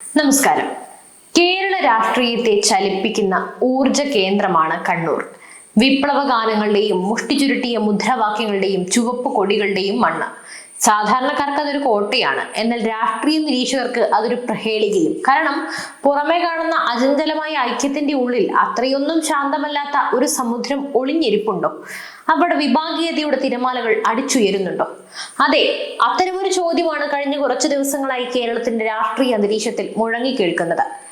നമസ്കാരം. കേരള രാഷ്ട്രീയത്തെ ചലിപ്പിക്കുന്ന ഊർജ കേന്ദ്രമാണ് കണ്ണൂർ. വിപ്ലവ ഗാനങ്ങളുടെയും മുഷ്ടിചുരുട്ടിയ മുദ്രാവാക്യങ്ങളുടെയും ചുവപ്പ് കൊടികളുടെയും മണ്ണ്. സാധാരണക്കാർക്ക് അതൊരു കോട്ടയാണ്. എന്നാൽ രാഷ്ട്രീയ നിരീക്ഷകർക്ക് അതൊരു പ്രഹേളികയും. കാരണം പുറമെ കാണുന്ന അചഞ്ചലമായ ഐക്യത്തിന്റെ ഉള്ളിൽ അത്രയൊന്നും ശാന്തമല്ലാത്ത ഒരു സമുദ്രം ഒളിഞ്ഞിരിപ്പുണ്ടോ? അവിടെ വിഭാഗീയതയുടെ തിരമാലകൾ അടിച്ചുയരുന്നുണ്ടോ? അതെ അത്തരമൊരു ചോദ്യമാണ് കഴിഞ്ഞ കുറച്ചു ദിവസങ്ങളായി കേരളത്തിന്റെ രാഷ്ട്രീയ അന്തരീക്ഷത്തിൽ മുഴങ്ങി കേൾക്കുന്നത്.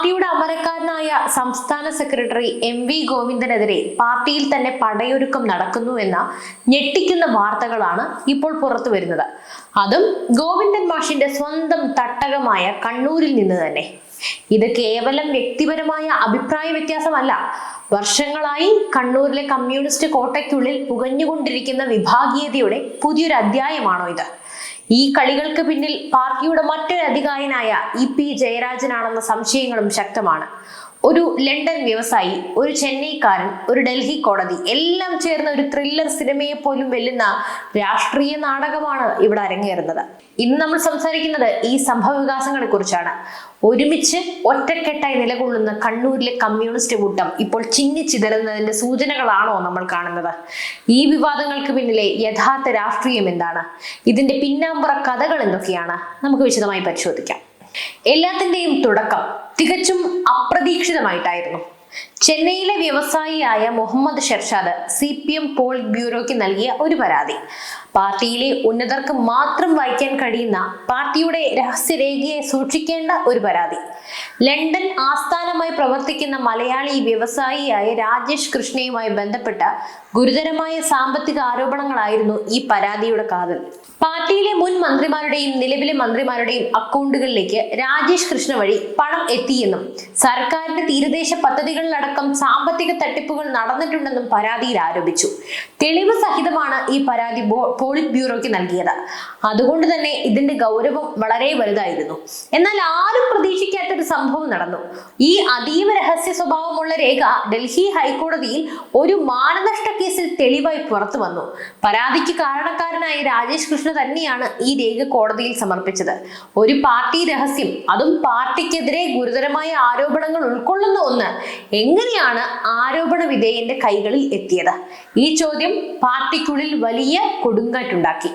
പാർട്ടിയുടെ അമരക്കാരനായ സംസ്ഥാന സെക്രട്ടറി എം വി ഗോവിന്ദനെതിരെ പാർട്ടിയിൽ തന്നെ പടയൊരുക്കം നടക്കുന്നു എന്ന ഞെട്ടിക്കുന്ന വാർത്തകളാണ് ഇപ്പോൾ പുറത്തു വരുന്നത്. അതും ഗോവിന്ദൻ മാഷിന്റെ സ്വന്തം തട്ടകമായ കണ്ണൂരിൽ നിന്ന് തന്നെ. ഇത് കേവലം വ്യക്തിപരമായ അഭിപ്രായ വ്യത്യാസമല്ല. വർഷങ്ങളായി കണ്ണൂരിലെ കമ്മ്യൂണിസ്റ്റ് കോട്ടയ്ക്കുള്ളിൽ പുകഞ്ഞുകൊണ്ടിരിക്കുന്ന വിഭാഗീയതയുടെ പുതിയൊരു അധ്യായമാണോ ഇത്? ഈ കളികൾക്ക് പിന്നിൽ പാർട്ടിയുടെ മറ്റൊരു അധികായനായ ഇ പി ജയരാജനാണെന്ന സംശയങ്ങളും ശക്തമാണ്. ഒരു ലണ്ടൻ വ്യവസായി ഒരു ചെന്നൈക്കാരൻ ഒരു ഡൽഹി കോടതി എല്ലാം ചേർന്ന ഒരു ത്രില്ലർ സിനിമയെ പോലും വെല്ലുന്ന രാഷ്ട്രീയ നാടകമാണ് ഇവിടെ അരങ്ങേറുന്നത്. ഇന്ന് നമ്മൾ സംസാരിക്കുന്നത് ഈ സംഭവ വികാസങ്ങളെ കുറിച്ചാണ്. ഒരുമിച്ച് ഒറ്റക്കെട്ടായി നിലകൊള്ളുന്ന കണ്ണൂരിലെ കമ്മ്യൂണിസ്റ്റ് കൂട്ടം ഇപ്പോൾ ചിന്നിച്ചിതറുന്നതിന്റെ സൂചനകളാണോ നമ്മൾ കാണുന്നത്? ഈ വിവാദങ്ങൾക്ക് പിന്നിലെ യഥാർത്ഥ രാഷ്ട്രീയം എന്താണ്? ഇതിന്റെ പിന്നാമ്പുറ കഥകൾ എന്തൊക്കെയാണ്? നമുക്ക് വിശദമായി പരിശോധിക്കാം. എല്ലാത്തിന്റെയും തുടക്കം തികച്ചും അപ്രതീക്ഷിതമായിട്ടായിരുന്നു. ചെന്നൈയിലെ വ്യവസായിയായ Muhammad Shershad C P M polit ബ്യൂറോയ്ക്ക് നൽകിയ ഒരു പരാതി. പാർട്ടിയിലെ ഉന്നതർക്ക് മാത്രം വായിക്കാൻ കഴിയുന്ന പാർട്ടിയുടെ രഹസ്യരേഖയെ സൂക്ഷിക്കേണ്ട ഒരു പരാതി. ലണ്ടൻ ആസ്ഥാനമായി പ്രവർത്തിക്കുന്ന മലയാളി വ്യവസായിയായ രാജേഷ് കൃഷ്ണയുമായി ബന്ധപ്പെട്ട ഗുരുതരമായ സാമ്പത്തിക ആരോപണങ്ങളായിരുന്നു ഈ പരാതിയുടെ കാതൽ. പാർട്ടിയിലെ മുൻ മന്ത്രിമാരുടെയും നിലവിലെ മന്ത്രിമാരുടെയും അക്കൗണ്ടുകളിലേക്ക് രാജേഷ് കൃഷ്ണ വഴി പണം എത്തിയെന്നും സർക്കാരിന്റെ തീരദേശ പദ്ധതികളിലടക്കം സാമ്പത്തിക തട്ടിപ്പുകൾ നടന്നിട്ടുണ്ടെന്നും പരാതിയിൽ ആരോപിച്ചു. തെളിവ് സഹിതമാണ് ഈ പരാതി പോളിറ്റ് ബ്യൂറോയ്ക്ക് നൽകിയത്. അതുകൊണ്ട് തന്നെ ഇതിന്റെ ഗൗരവം വളരെ വലുതായിരുന്നു. എന്നാൽ ആരും പ്രതീക്ഷിക്കാത്ത ഒരു സംഭവം നടന്നു. ഈ അതീവ രഹസ്യ സ്വഭാവമുള്ള രേഖ ഡൽഹി ഹൈക്കോടതിയിൽ ഒരു മാനനഷ്ട കേസിൽ തെളിവായി പുറത്തു വന്നു. പരാതിക്ക് കാരണക്കാരനായ രാജേഷ് കൃഷ്ണ തന്നെയാണ് ഈ രേഖ കോടതിയിൽ സമർപ്പിച്ചത്. ഒരു പാർട്ടി രഹസ്യം അതും പാർട്ടിക്കെതിരെ ഗുരുതരമായ ആരോപണങ്ങൾ ഉൾക്കൊള്ളുന്ന ഒന്ന് എങ്ങനെയാണ് ആരോപണ വിധേയന്റെ കൈകളിൽ എത്തിയത്? ഈ ചോദ്യം പാർട്ടിക്കുള്ളിൽ വലിയ കൊടുങ്കാറ്റുണ്ടാക്കി.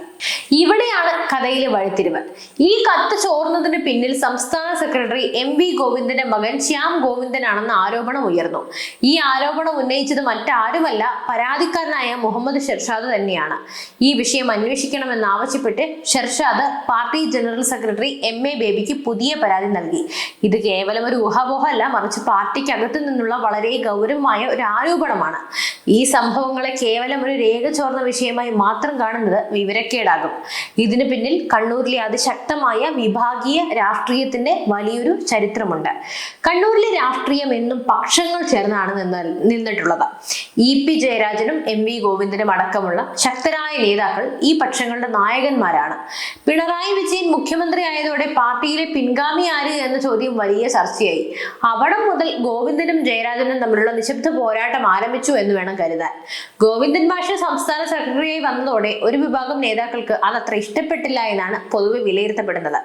ഇവിടെയാണ് കഥയിലെ വഴിത്തിരിവ്. ഈ കത്ത് ചോർന്നതിന് പിന്നിൽ സംസ്ഥാന സെക്രട്ടറി എം വി ഗോവിന്ദന്റെ മകൻ ശ്യാം ഗോവിന്ദനാണെന്ന ആരോപണം ഉയർന്നു. ഈ ആരോപണം ഉന്നയിച്ചത് മറ്റാരുമല്ല പരാതിക്കാരനായ മുഹമ്മദ് ഷെർഷാദ് തന്നെയാണ്. ഈ വിഷയം അന്വേഷിക്കണമെന്നാവശ്യപ്പെട്ട് Shershad party general secretary M A ബേബിക്ക് പുതിയ പരാതി നൽകി. ഇത് കേവലം ഒരു ഊഹാപോഹമല്ല മറിച്ച് പാർട്ടിക്കകത്തു നിന്നുള്ള വളരെ ഗൗരവമായ ഒരു ആരോപണമാണ്. ഈ സംഭവങ്ങളെ കേവലം ഒരു രേഖ ചോർന്ന വിഷയമായി മാത്രം കാണുന്നത് വിവരക്കേടാകും. ഇതിന് പിന്നിൽ കണ്ണൂരിലെ അതിശക്തമായ വിഭാഗീയ രാഷ്ട്രീയത്തിന്റെ വലിയൊരു ചരിത്രമുണ്ട്. കണ്ണൂരിലെ രാഷ്ട്രീയം എന്നും പക്ഷങ്ങൾ ചേർന്നാണ് നിന്ന് നിന്നിട്ടുള്ളത്. ഇ പി ജയരാജനും എം വി ഗോവിന്ദനും അടക്കമുള്ള ശക്തരായ നേതാക്കൾ ഈ പക്ഷങ്ങളുടെ നായകന്മാരാണ്. പിണറായി മുഖ്യമന്ത്രി ആയതോടെ പാർട്ടിയിലെ പിൻഗാമി ആര് എന്ന ചോദ്യം വലിയ ചർച്ചയായി. അവിടം മുതൽ ഗോവിന്ദനും ജയരാജനും തമ്മിലുള്ള നിശബ്ദ പോരാട്ടം ആരംഭിച്ചു എന്ന് വേണം കരുതാൻ. ഗോവിന്ദൻ ഭാഷ സംസ്ഥാന സെക്രട്ടറിയായി വന്നതോടെ ഒരു വിഭാഗം നേതാക്കൾക്ക് അതത്ര ഇഷ്ടപ്പെട്ടില്ല എന്നാണ് പൊതുവെ വിലയിരുത്തപ്പെടുന്നത്.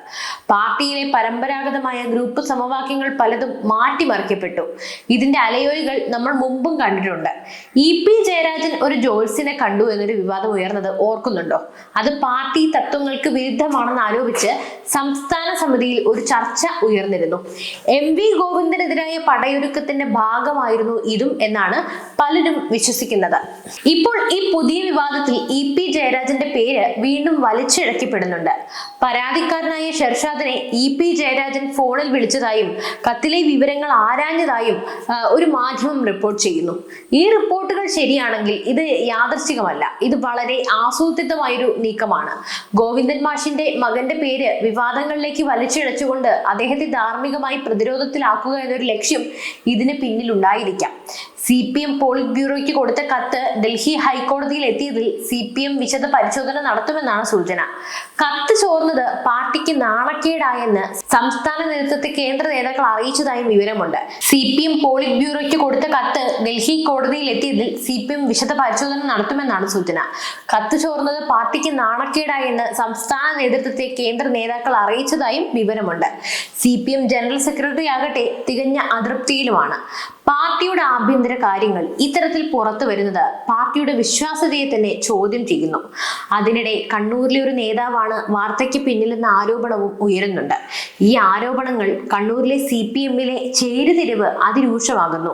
പാർട്ടിയിലെ പരമ്പരാഗതമായ ഗ്രൂപ്പ് സമവാക്യങ്ങൾ പലതും മാറ്റിമറിക്കപ്പെട്ടു. ഇതിന്റെ അലയൊലികൾ നമ്മൾ മുമ്പും കണ്ടിട്ടുണ്ട്. ഇ പി ജയരാജൻ ഒരു ജോൽസിനെ കണ്ടു എന്നൊരു വിവാദം ഉയർന്നത് ഓർക്കുന്നുണ്ടോ? അത് പാർട്ടി തത്വങ്ങൾക്ക് വിരുദ്ധമാണെന്ന് ആരോപിച്ച് സംസ്ഥാന സമിതിയിൽ ഒരു ചർച്ച ഉയർന്നിരുന്നു. എം വി ഗോവിന്ദനെതിരായ പടയൊരുക്കത്തിന്റെ ഭാഗമായിരുന്നു ഇതും എന്നാണ് പലരും വിശ്വസിക്കുന്നത്. ഇപ്പോൾ ഈ പുതിയ വിവാദത്തിൽ ഇ പി ജയരാജന്റെ പേര് വീണ്ടും വലിച്ചിഴക്കപ്പെടുന്നുണ്ട്. പരാതിക്കാരനായ ഷെർഷാദിനെ ഇ പി ജയരാജൻ ഫോണിൽ വിളിച്ചതായും കത്തിലെ വിവരങ്ങൾ ആരാഞ്ഞതായും ഒരു മാധ്യമം റിപ്പോർട്ട് ചെയ്യുന്നു. ഈ റിപ്പോർട്ടുകൾ ശരിയാണെങ്കിൽ ഇത് യാദർശികമല്ല ഇത് വളരെ ആസൂത്രിതമായൊരു നീക്കമാണ്. ഗോവിന്ദൻ മാഷിന്റെ മകന്റെ പേര് വിവാദങ്ങളിലേക്ക് വലിച്ചിഴച്ചുകൊണ്ട് അദ്ദേഹത്തെ ധാർമ്മികമായി പ്രതിരോധത്തിലാക്കുക എന്നൊരു ലക്ഷ്യം ഇതിന് പിന്നിലുണ്ടായിരിക്കാം. സി പി എം പോളിറ്റ് ബ്യൂറോയ്ക്ക് കൊടുത്ത കത്ത് ഡൽഹി ഹൈക്കോടതിയിൽ എത്തിയതിൽ സി പി എം വിശദ പരിശോധന നടത്തുമെന്നാണ് സൂചന. കത്ത് ചോർന്നത് പാർട്ടിക്ക് നാണക്കേടായെന്ന് സംസ്ഥാന നേതൃത്വത്തെ കേന്ദ്ര നേതാക്കൾ അറിയിച്ചതായും വിവരമുണ്ട്. സി പി എം പോളിറ്റ് ബ്യൂറോയ്ക്ക് കൊടുത്ത കത്ത് ഡൽഹി കോടതിയിൽ എത്തിയതിൽ സി പി എം വിശദ പരിശോധന നടത്തുമെന്നാണ് സൂചന. കത്ത് ചോർന്നത് പാർട്ടിക്ക് നാണക്കേടായെന്ന് സംസ്ഥാന നേതൃത്വത്തെ കേന്ദ്ര നേതാക്കൾ അറിയിച്ചതായും വിവരമുണ്ട്. C P M general secretary ആകട്ടെ തികഞ്ഞ അതൃപ്തിയിലുമാണ്. പാർട്ടിയുടെ ആഭ്യന്തര കാര്യങ്ങൾ ഇത്തരത്തിൽ പുറത്തു വരുന്നത് പാർട്ടിയുടെ വിശ്വാസ്യതയെ തന്നെ ചോദ്യം ചെയ്യുന്നു. അതിനിടെ കണ്ണൂരിലെ ഒരു നേതാവാണ് വാർത്തയ്ക്ക് പിന്നിലെന്ന ആരോപണവും ഉയരുന്നുണ്ട്. ഈ ആരോപണങ്ങൾ കണ്ണൂരിലെ സി പി എമ്മിലെ ചേരുതിരിവ് അതിരൂക്ഷമാകുന്നു.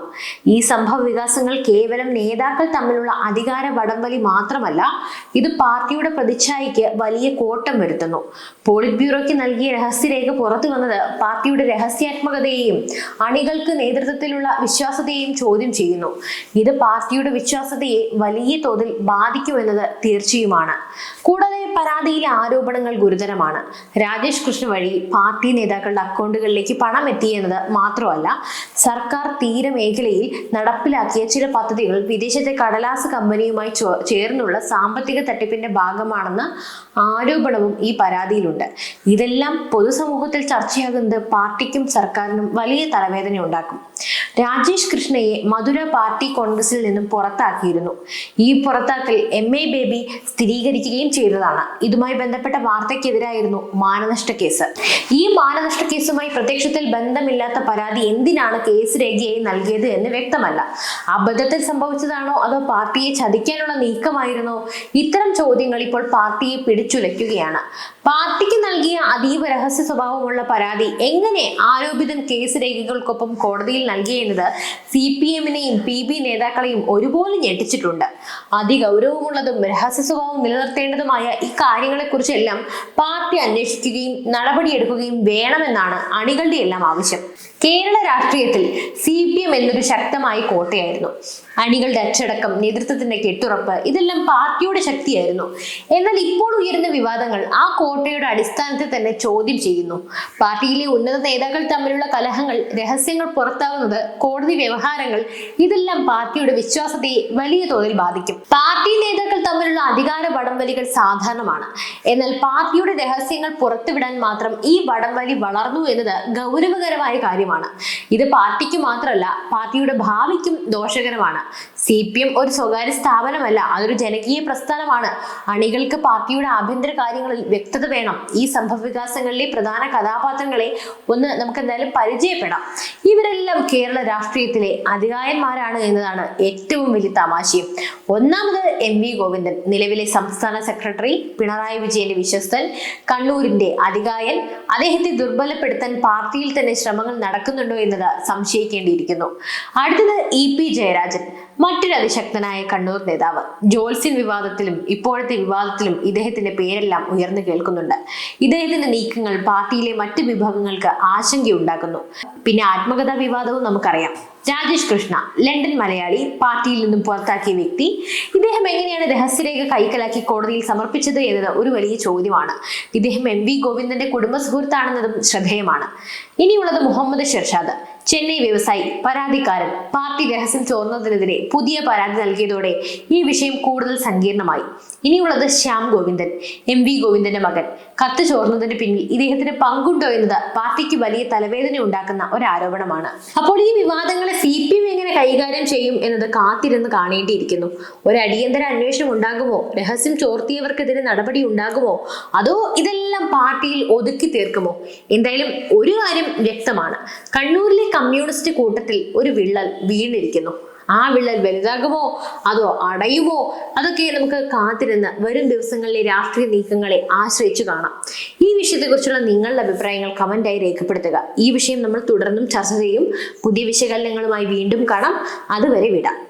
ഈ സംഭവ വികാസങ്ങൾ കേവലം നേതാക്കൾ തമ്മിലുള്ള അധികാര വടംവലി മാത്രമല്ല ഇത് പാർട്ടിയുടെ പ്രതിച്ഛായയ്ക്ക് വലിയ കോട്ടം വരുത്തുന്നു. പോളിറ്റ് ബ്യൂറോയ്ക്ക് നൽകിയ രഹസ്യരേഖ പുറത്തു വന്നത് പാർട്ടിയുടെ രഹസ്യാത്മകതയെയും അണികൾക്ക് നേതൃത്വത്തിലുള്ള വിശ്വാസതയെയും ചോദ്യം ചെയ്യുന്നു. ഇത് പാർട്ടിയുടെ വിശ്വാസതയെ വലിയ തോതിൽ ബാധിക്കുമെന്നത് തീർച്ചയുമാണ്. കൂടാതെ പരാതിയിലെ ആരോപണങ്ങൾ ഗുരുതരമാണ്. രാജേഷ് കൃഷ്ണ വഴി പാർട്ടി നേതാക്കളുടെ അക്കൗണ്ടുകളിലേക്ക് പണം എത്തിയെന്നത് മാത്രമല്ല സർക്കാർ തീരമേഖലയിൽ നടപ്പിലാക്കിയ ചില പദ്ധതികൾ വിദേശത്തെ കടലാസ് കമ്പനിയുമായി ചേർന്നുള്ള സാമ്പത്തിക തട്ടിപ്പിന്റെ ഭാഗമാണെന്ന് ആരോപണവും ഈ പരാതിയിലുണ്ട്. ഇതെല്ലാം പൊതുസമൂഹത്തിൽ ചർച്ചയാകുന്നത് പാർട്ടിക്കും സർക്കാരിനും വലിയ തലവേദന ഉണ്ടാക്കും രാജേഷ് കൃഷ്ണയെ മധുര പാർട്ടി കോൺഗ്രസിൽ നിന്നും പുറത്താക്കിയിരുന്നു. ഈ പുറത്താക്കൽ എം എ ബേബി സ്ഥിരീകരിക്കുകയും ചെയ്തതാണ്. ഇതുമായി ബന്ധപ്പെട്ട വാർത്തയ്ക്കെതിരായിരുന്നു മാനനഷ്ട കേസ്. ഈ മാനനഷ്ട കേസുമായി പ്രത്യക്ഷത്തിൽ ബന്ധമില്ലാത്ത പരാതി എന്തിനാണ് കേസ് രേഖയായി നൽകിയത് എന്ന് വ്യക്തമല്ല. അബദ്ധത്തിൽ സംഭവിച്ചതാണോ അതോ പാർട്ടിയെ ചതിക്കാനുള്ള നീക്കമായിരുന്നോ? ഇത്തരം ചോദ്യങ്ങൾ ഇപ്പോൾ പാർട്ടിയെ പിടിച്ചുലയ്ക്കുകയാണ്. പാർട്ടിക്ക് നൽകിയ അതീവ രഹസ്യ സ്വഭാവമുള്ള പരാതി എങ്ങനെ ആരോപിതൻ കേസ് രേഖകൾക്കൊപ്പം കോടതിയിൽ നൽകിയെന്നത് സി പി എമ്മിനെയും പി ബി നേതാക്കളെയും ഒരുപോലെ ഞെട്ടിച്ചിട്ടുണ്ട്. അതിഗൗരവമുള്ളതും രഹസ്യ സ്വഭാവം നിലനിർത്തേണ്ടതുമായ ഇക്കാര്യങ്ങളെക്കുറിച്ചെല്ലാം പാർട്ടി അന്വേഷിക്കുകയും നടപടിയെടുക്കുകയും വേണമെന്നാണ് അണികളുടെ എല്ലാം ആവശ്യം. കേരള രാഷ്ട്രീയത്തിൽ സി പി എം എന്നൊരു ശക്തമായ കോട്ടയായിരുന്നു. അണികളുടെ അച്ചടക്കം നേതൃത്വത്തിന്റെ കെട്ടുറപ്പ് ഇതെല്ലാം പാർട്ടിയുടെ ശക്തിയായിരുന്നു. എന്നാൽ ഇപ്പോൾ ഉയരുന്ന വിവാദങ്ങൾ ആ കോട്ടയുടെ അടിസ്ഥാനത്തിൽ തന്നെ ചോദ്യം ചെയ്യുന്നു. പാർട്ടിയിലെ ഉന്നത നേതാക്കൾ തമ്മിലുള്ള കലഹങ്ങൾ രഹസ്യങ്ങൾ പുറത്താവുന്നത് കോടതി വ്യവഹാരങ്ങൾ ഇതെല്ലാം പാർട്ടിയുടെ വിശ്വാസത്തെ വലിയ തോതിൽ ബാധിക്കും. പാർട്ടി നേതാക്കൾ തമ്മിലുള്ള അധികാര വടംവലികൾ സാധാരണമാണ്. എന്നാൽ പാർട്ടിയുടെ രഹസ്യങ്ങൾ പുറത്തുവിടാൻ മാത്രം ഈ വടംവലി വളർന്നു എന്നത് ഗൗരവകരമായ കാര്യമാണ്. ഇത് പാർട്ടിക്ക് മാത്രമല്ല പാർട്ടിയുടെ ഭാവിക്കും ദോഷകരമാണ്. സി പി എം ഒരു സ്വകാര്യ സ്ഥാപനമല്ല അതൊരു ജനകീയ പ്രസ്ഥാനമാണ്. അണികൾക്ക് പാർട്ടിയുടെ ആഭ്യന്തര കാര്യങ്ങളിൽ വ്യക്തത വേണം. ഈ സംഭവ വികാസങ്ങളിലെ പ്രധാന കഥാപാത്രങ്ങളെ ഒന്ന് നമുക്ക് എന്തായാലും പരിചയപ്പെടാം. ഇവരെല്ലാം കേരള രാഷ്ട്രീയത്തിലെ അധികായന്മാരാണ് എന്നതാണ് ഏറ്റവും വലിയ തമാശയും. ഒന്നാമത് എം വി ഗോവിന്ദൻ നിലവിലെ സംസ്ഥാന സെക്രട്ടറി പിണറായി വിജയന്റെ വിശ്വസ്തൻ കണ്ണൂരിന്റെ അധികായൻ. അദ്ദേഹത്തെ ദുർബലപ്പെടുത്താൻ പാർട്ടിയിൽ തന്നെ ശ്രമങ്ങൾ നടക്കുന്നുണ്ടോ എന്നത് സംശയിക്കേണ്ടിയിരിക്കുന്നു. അടുത്തത് ഇ പി ജയരാജൻ മറ്റൊരു അതിശക്തനായ കണ്ണൂർ നേതാവ്. ജോൽസിൻ വിവാദത്തിലും ഇപ്പോഴത്തെ വിവാദത്തിലും ഇദ്ദേഹത്തിന്റെ പേരെല്ലാം ഉയർന്നു കേൾക്കുന്നുണ്ട്. ഇദ്ദേഹത്തിന്റെ നീക്കങ്ങൾ പാർട്ടിയിലെ മറ്റ് വിഭാഗങ്ങൾക്ക് ആശങ്കയുണ്ടാക്കുന്നു. പിന്നെ ആത്മകഥാ വിവാദവും നമുക്കറിയാം. രാജേഷ് കൃഷ്ണ ലണ്ടൻ മലയാളി പാർട്ടിയിൽ നിന്നും പുറത്താക്കിയ വ്യക്തി. ഇദ്ദേഹം എങ്ങനെയാണ് രഹസ്യരേഖ കൈക്കലാക്കി കോടതിയിൽ സമർപ്പിച്ചത് എന്നത് ഒരു വലിയ ചോദ്യമാണ്. ഇദ്ദേഹം എം വി ഗോവിന്ദന്റെ കുടുംബ സുഹൃത്താണെന്നതും ശ്രദ്ധേയമാണ്. ഇനിയുള്ളത് മുഹമ്മദ് ഷെർഷാദ്. ചെന്നൈ വ്യവസായി പരാതിക്കാരൻ. പാർട്ടി രഹസ്യം ചോർന്നതിനെതിരെ പുതിയ പരാതി നൽകിയതോടെ ഈ വിഷയം കൂടുതൽ സങ്കീർണമായി. ഇനിയുള്ളത് ശ്യാം ഗോവിന്ദൻ എം വി ഗോവിന്ദന്റെ മകൻ. കത്ത് ചോർന്നതിന് പിന്നിൽ ഇദ്ദേഹത്തിന് പങ്കുണ്ടോ എന്നത് പാർട്ടിക്ക് വലിയ തലവേദന ഉണ്ടാക്കുന്ന ഒരു ആരോപണമാണ് അപ്പോൾ ഈ വിവാദങ്ങളെ സി പി എം എങ്ങനെ കൈകാര്യം ചെയ്യും എന്നത് കാത്തിരുന്ന് കാണേണ്ടിയിരിക്കുന്നു. ഒരു അടിയന്തര അന്വേഷണം ഉണ്ടാകുമോ? രഹസ്യം ചോർത്തിയവർക്കെതിരെ നടപടി ഉണ്ടാകുമോ? അതോ ഇതെല്ലാം പാർട്ടിയിൽ ഒതുക്കി തീർക്കുമോ? എന്തായാലും ഒരു കാര്യം വ്യക്തമാണ്. കണ്ണൂരിലെ കമ്മ്യൂണിസ്റ്റ് കൂട്ടത്തിൽ ഒരു വിള്ളൽ വീണിരിക്കുന്നു. ആ വിള്ളൽ വലുതാകുമോ? അതോ അടയുമോ? അതൊക്കെ നമുക്ക് കാത്തിരുന്ന് വരും ദിവസങ്ങളിലെ രാഷ്ട്രീയ നീക്കങ്ങളെ ആശ്രയിച്ചു കാണാം. ഈ വിഷയത്തെക്കുറിച്ചുള്ള നിങ്ങളുടെ അഭിപ്രായങ്ങൾ കമന്റായി രേഖപ്പെടുത്തുക. ഈ വിഷയം നമ്മൾ തുടർന്നും ചർച്ച ചെയ്യും. പുതിയ വിശകലനങ്ങളുമായി വീണ്ടും കാണാം. അതുവരെ വിടാം.